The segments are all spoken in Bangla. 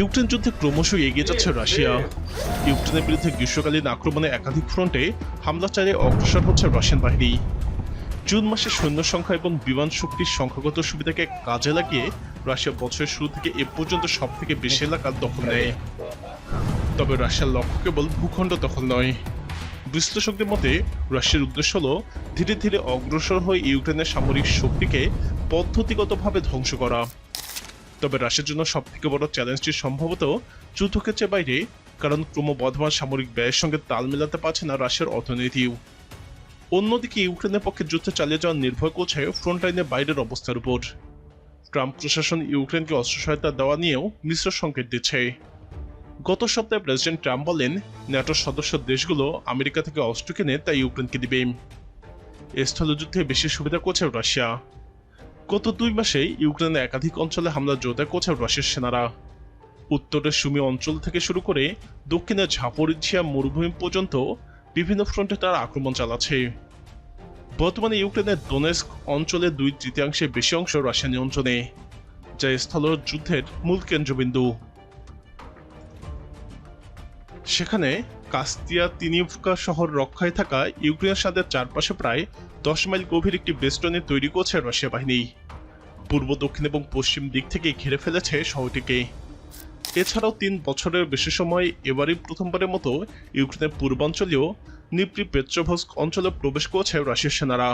ইউক্রেন যুদ্ধে ক্রমশ এগিয়ে যাচ্ছে রাশিয়া। ইউক্রেনের বিরুদ্ধে গ্রীষ্মকালীন আক্রমণে একাধিক ফ্রন্টে হামলা চালিয়ে অগ্রসর হচ্ছে রাশিয়ান বাহিনী। জুন মাসে সৈন্য সংখ্যা এবং বিমান শক্তির সংখ্যাগত সুবিধাকে কাজে লাগিয়ে রাশিয়া বছরের শুরু থেকে এ পর্যন্ত সব থেকে বেশি এলাকা দখল নেয়। তবে রাশিয়ার লক্ষ্য কেবল ভূখণ্ড দখল নয়। বিশ্লেষকদের মতে, রাশিয়ার উদ্দেশ্য হল ধীরে ধীরে অগ্রসর হয়ে ইউক্রেনের সামরিক শক্তিকে পদ্ধতিগতভাবে ধ্বংস করা। তবে রাশিয়ার জন্য সব থেকে বড় চ্যালেঞ্জটি সম্ভবত যুদ্ধক্ষেত্রের বাইরে, কারণ ক্রমবর্ধমান সামরিক ব্যয়ের সঙ্গে তাল মেলাতে পারছে না রাশিয়ার অর্থনীতিও। অন্যদিকে ইউক্রেনের পক্ষে যুদ্ধ চালিয়ে যাওয়া নির্ভর করছে ফ্রন্টলাইনের বাইরের অবস্থার উপর। ট্রাম্প প্রশাসন ইউক্রেনকে অস্ত্র সহায়তা দেওয়া নিয়েও মিশ্র সংকেত দিচ্ছে। গত সপ্তাহে প্রেসিডেন্ট ট্রাম্প বলেন, ন্যাটোর সদস্য দেশগুলো আমেরিকা থেকে অস্ত্র কিনে তাই ইউক্রেনকে দিবে। এ স্থলযুদ্ধে বেশি সুবিধা করছে রাশিয়া। গত দুই মাসে ইউক্রেনের একাধিক অঞ্চলে হামলা জোরদার করছে রাশিয়ার সেনারা। উত্তরের সুমি অঞ্চল থেকে শুরু করে দক্ষিণে ঝাপরিঝিয়া মরুভূমি পর্যন্ত বিভিন্ন ফ্রন্টে তারা আক্রমণ চালাচ্ছে। বর্তমানে ইউক্রেনের ডোনেস্ক অঞ্চলে দুই তৃতীয়াংশের বেশি অংশ রাশিয়া নিয়ন্ত্রণে, যা স্থল যুদ্ধের মূল কেন্দ্রবিন্দু। সেখানে কাস্তিয়া তিনিভকা শহর রক্ষায় থাকা ইউক্রেনের সাথে চারপাশে প্রায় দশ মাইল গভীর একটি বেষ্টনী তৈরি করছে রাশিয়া বাহিনী। পূর্ব, দক্ষিণ এবং পশ্চিম দিক থেকে ঘিরে ফেলেছে শহরটিকে। এছাড়াও তিন বছরের বেশি সময় এবারই প্রথমবারের মতো ইউক্রেনের পূর্বাঞ্চলীয় নিপ্রি পেট্রোভস্ক অঞ্চলে প্রবেশ করছে রাশিয়ার সেনারা।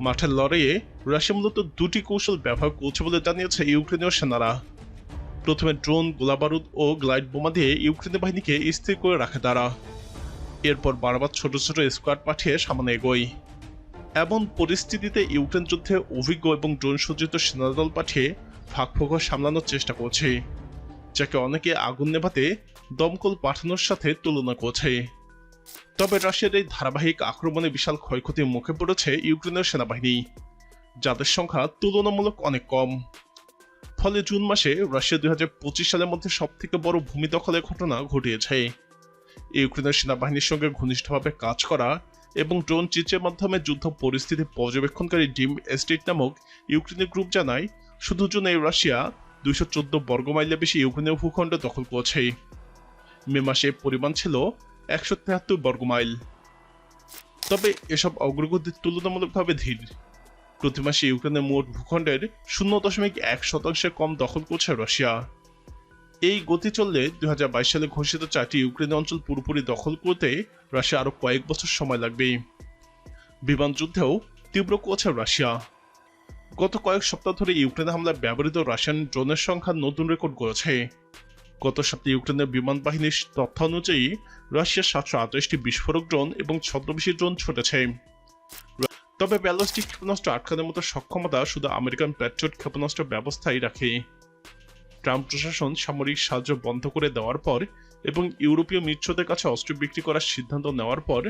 মাঠের লড়াইয়ে রাশিয়া মূলত দুটি কৌশল ব্যবহার করছে বলে জানিয়েছে ইউক্রেনীয় সেনারা। প্রথমে ড্রোন, গোলাবারুদ ও গ্লাইড বোমা দিয়ে ইউক্রেনের বাহিনীকে স্থির করে রাখে তারা। এরপর বারবার ছোট ছোট স্কোয়াড পাঠিয়ে সামনে এগোয়। এমন পরিস্থিতিতে ইউক্রেন যুদ্ধে অভিজ্ঞ এবং ড্রোন সজ্জিত সেনাদল পাঠিয়ে ফাঁক ফোকর সামলানোর চেষ্টা করছে, যাকে অনেকে আগুন নেভাতে দমকল পাঠানোর সাথে তুলনা করছে। তবে রাশিয়ার এই ধারাবাহিক আক্রমণে বিশাল ক্ষয়ক্ষতির মুখে পড়েছে ইউক্রেনের সেনাবাহিনী, যাদের সংখ্যা তুলনামূলক অনেক কম। ফলে জুন মাসে রাশিয়া দুই হাজার পঁচিশ সালের মধ্যে সব থেকে বড় ভূমি দখলের ঘটনা ঘটিয়েছে। ইউক্রেনের সেনাবাহিনীর সঙ্গে ঘনিষ্ঠভাবে কাজ করা এবং ড্রোন চিত্রের মাধ্যমে যুদ্ধ পরিস্থিতি পর্যবেক্ষণকারী ডিম এস্টেট নামক ইউক্রেনের গ্রুপ জানায়, শুধু জুনে রাশিয়া দুইশো চোদ্দ বর্গমাইলের বেশি ইউক্রেনের ভূখণ্ড দখল করেছে। মে মাসে পরিমাণ ছিল একশো তেহাত্তর বর্গমাইল। তবে এসব অগ্রগতি তুলনামূলকভাবে ধীর। প্রতি মাসে ইউক্রেনের মোট ভূখণ্ডের শূন্য দশমিক এক শতাংশে কম দখল করছে রাশিয়া। এই গতি চললে দুই হাজার বাইশ সালে ঘোষিত চারটি ইউক্রেনের অঞ্চল পুরোপুরি দখল করতে রাশিয়া আরও কয়েক বছর সময় লাগবে। বিমান যুদ্ধেও তীব্র করছে রাশিয়া। গত কয়েক সপ্তাহ ধরে ইউক্রেনে হামলায় ব্যবহৃত রাশিয়ান ড্রোনের সংখ্যা নতুন রেকর্ড করেছে গত সপ্তাহে ইউক্রেনের বিমান বাহিনীর তথ্য অনুযায়ী রাশিয়ার সাতশো আঠাশটি বিস্ফোরক ড্রোন এবং ছদ্মবেশী ড্রোন ছুটেছে। তবে ব্যালিস্টিক ক্ষেপণাস্ত্র আটকানোর মতো সক্ষমতা শুধু আমেরিকান প্যাট্রিয়ট ক্ষেপণাস্ত্র ব্যবস্থাই রাখে। ট্রাম্প প্রশাসন সামরিক সাহায্য বন্ধ করে দেওয়ার পর এবং ইউরোপীয় মিত্রদের কাছে অস্ত্র বিক্রি করার সিদ্ধান্ত নেওয়ার পর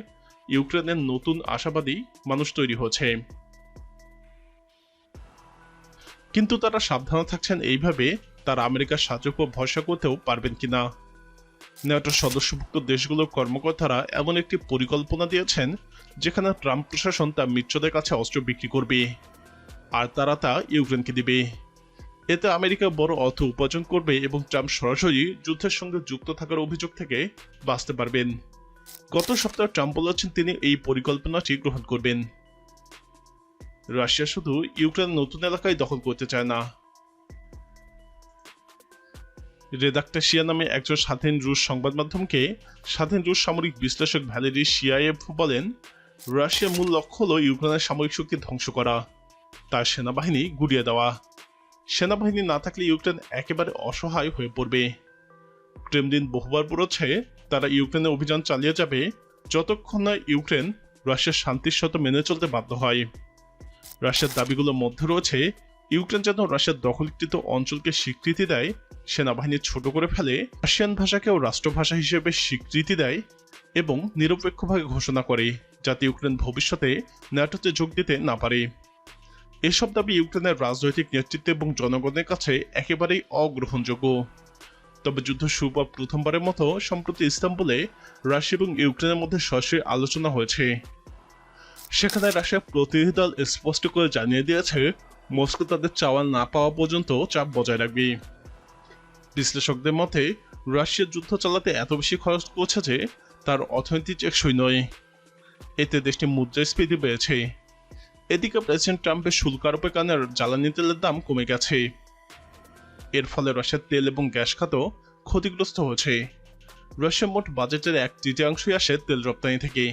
ইউক্রেনের নতুন আশাবাদী মানুষ তৈরি হয়েছে। কিন্তু তারা সাবধান থাকছেন এইভাবে তারা আমেরিকার সাহায্যের উপর ভরসা করতেও পারবেন কিনা। ন্যাটোর সদস্যভুক্ত দেশগুলোর কর্মকর্তারা এমন একটি পরিকল্পনা দিয়েছেন, যেখানে ট্রাম্প প্রশাসন তার মিত্রদের কাছে অস্ত্র বিক্রি করবে আর তারা তা ইউক্রেনকে দিবে। এতে আমেরিকা বড় অর্থ উপার্জন করবে এবং ট্রাম্প সরাসরি যুদ্ধের সঙ্গে যুক্ত থাকার অভিযোগ থেকে বাঁচতে পারবেন। গত সপ্তাহে ট্রাম্প বলেছেন তিনি এই পরিকল্পনাটি গ্রহণ করবেন। রাশিয়া শুধু ইউক্রেন নতুন এলাকায় দখল করতে চায় না। রেদাক্টাশিয়া নামে একজন স্বাধীন রুশ সংবাদ মাধ্যমকে স্বাধীন রুশ সামরিক বিশ্লেষক ভ্যালেরি শিয়ায়েভ বলেন রাশিয়ার মূল লক্ষ্য হল ইউক্রেনের সামরিক শক্তি ধ্বংস করা, তার সেনাবাহিনী গুড়িয়ে দেওয়া। সেনাবাহিনী না থাকলে ইউক্রেন একেবারে অসহায় হয়ে পড়বে। ক্রেমলিন বহুবার বলেছে, তারা ইউক্রেনে অভিযান চালিয়ে যাবে যতক্ষণ না ইউক্রেন রাশিয়ার শান্তির শর্ত মেনে চলতে বাধ্য হয়। রাশিয়ার দাবিগুলোর মধ্যে রয়েছে, ইউক্রেন যেন রাশিয়ার দখলকৃত অঞ্চলকে স্বীকৃতি দেয় সেনাবাহিনী ছোট করে ফেলে রাশিয়ান ভাষাকেও রাষ্ট্রভাষা হিসেবে স্বীকৃতি দেয় এবং নিরপেক্ষভাবে ঘোষণা করে যাতে ইউক্রেন ভবিষ্যতে ন্যাটোতে যোগ দিতে না পারে। এসব দাবি ইউক্রেনের রাজনৈতিক নেতৃত্ব এবং জনগণের কাছে একেবারেই অগ্রহণযোগ্য। তবে যুদ্ধ শুরু প্রথমবারের মতো সম্প্রতি ইস্তাম্বুলে রাশিয়া এবং ইউক্রেনের মধ্যে সরাসরি আলোচনা হয়েছে। সেখানে রাশিয়ার প্রতিনিধি দল স্পষ্ট করে জানিয়ে দিয়েছে, মস্কো তাদের চাওয়া না পাওয়া পর্যন্ত চাপ বজায় রাখবে। বিশ্লেষকদের মতে, রাশিয়ার যুদ্ধ চালাতে এত বেশি খরচ করছে যে, তার অর্থনীতি টেকসই নয়। এতে দেশটি মুদ্রাস্ফীতি বেড়েছে। এদিকে প্রেসিডেন্ট ট্রাম্পের শুল্ক আরোপের কারণে জ্বালানি তেলের দাম কমে গেছে। এর ফলে রাশিয়ার তেল এবং গ্যাস খাতও ক্ষতিগ্রস্ত হয়েছে রাশিয়ার মোট বাজেটের এক তৃতীয়াংশই আসে তেল রপ্তানি থেকে।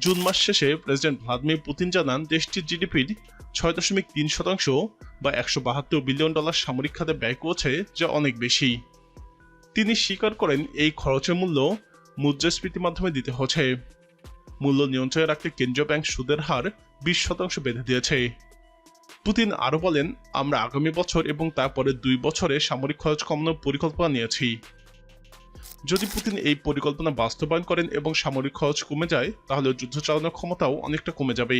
জুন মাস শেষে প্রেসিডেন্ট ভ্লাদিমির পুতিন জানান, দেশটির জিডিপির ছয় দশমিক তিন শতাংশ বা একশো বাহাত্তর বিলিয়ন ডলার সামরিক খাতে ব্যয় করছে যা অনেক বেশি। তিনি স্বীকার করেন এই খরচের মূল্য মুদ্রাস্ফীতির মাধ্যমে দিতে হচ্ছে। মূল্য নিয়ন্ত্রণে রাখতে কেন্দ্রীয় ব্যাংক সুদের হার বিশ শতাংশ বেঁধে দিয়েছে। পুতিন আরও বলেন, আমরা আগামী বছর এবং তারপরে দুই বছরে সামরিক খরচ কমানোর পরিকল্পনা নিয়েছি। যদি পুতিন এই পরিকল্পনা বাস্তবায়ন করেন এবং সামরিক খরচ কমে যায়, তাহলে যুদ্ধ চালানোর ক্ষমতাও অনেকটা কমে যাবে।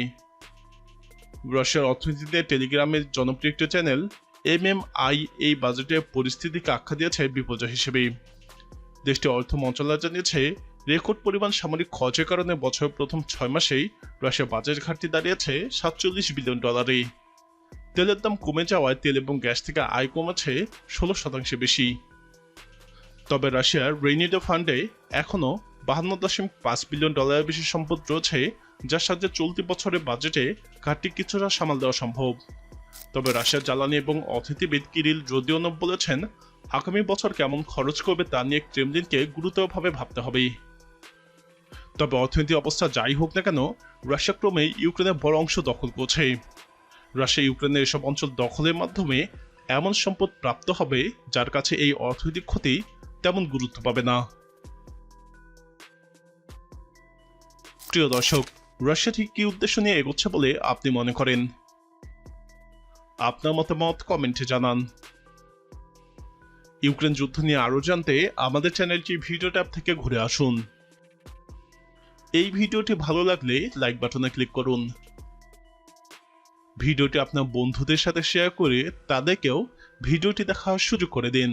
রাশিয়ার অর্থনীতিতে টেলিগ্রামের জনপ্রিয় একটি চ্যানেল এম এম আই এই বাজেটের পরিস্থিতিকে আখ্যা দিয়েছে বিপর্যয় হিসেবে। দেশটির অর্থ মন্ত্রণালয় জানিয়েছে, রেকর্ড পরিমাণ সামরিক খরচের কারণে বছরের প্রথম ছয় মাসেই রাশিয়ার বাজেট ঘাটতি দাঁড়িয়েছে সাতচল্লিশ বিলিয়ন ডলারে। তেলের দাম কমে যাওয়ায় তেল এবং গ্যাস থেকে আয় কমেছে ষোলো শতাংশে বেশি। তবে রাশিয়ার রেনিডো ফান্ডে এখনও বাহান্ন দশমিক পাঁচ বিলিয়ন ডলারের বেশি সম্পদ রয়েছে, যার সাহায্যে চলতি বছরের বাজেটে ঘাটতি কিছুটা সামাল দেওয়া সম্ভব। তবে রাশিয়ার জ্বালানি এবং অর্থনীতিবিদ কিরিল রোদিওনভ বলেছেন, আগামী বছর কেমন খরচ করবে তা নিয়ে ক্রেমলিনকে গুরুতরভাবে ভাবতে হবে। তবে অর্থনীতি অবস্থা যাই হোক না কেন, রাশিয়া ক্রমে ইউক্রেনের বড় অংশ দখল করছে। রাশিয়া ইউক্রেনের এসব অঞ্চল দখলের মাধ্যমে এমন সম্পদ প্রাপ্ত হবে, যার কাছে এই অর্থনৈতিক ক্ষতি তেমন গুরুত্ব পাবে না। প্রিয় দর্শক, রাশিয়া ঠিক কি উদ্দেশ্য নিয়ে এগোচ্ছে বলে আপনি মনে করেন? আপনার মতামত কমেন্টে জানান। ইউক্রেন যুদ্ধ নিয়ে আরও জানতে আমাদের চ্যানেলটি ভিডিও ট্যাব থেকে ঘুরে আসুন। এই ভিডিওটি ভালো লাগলে লাইক বাটনে ক্লিক করুন। ভিডিওটি আপনার বন্ধুদের সাথে শেয়ার করে তাদেরকেও ভিডিওটি দেখার সুযোগ করে দিন।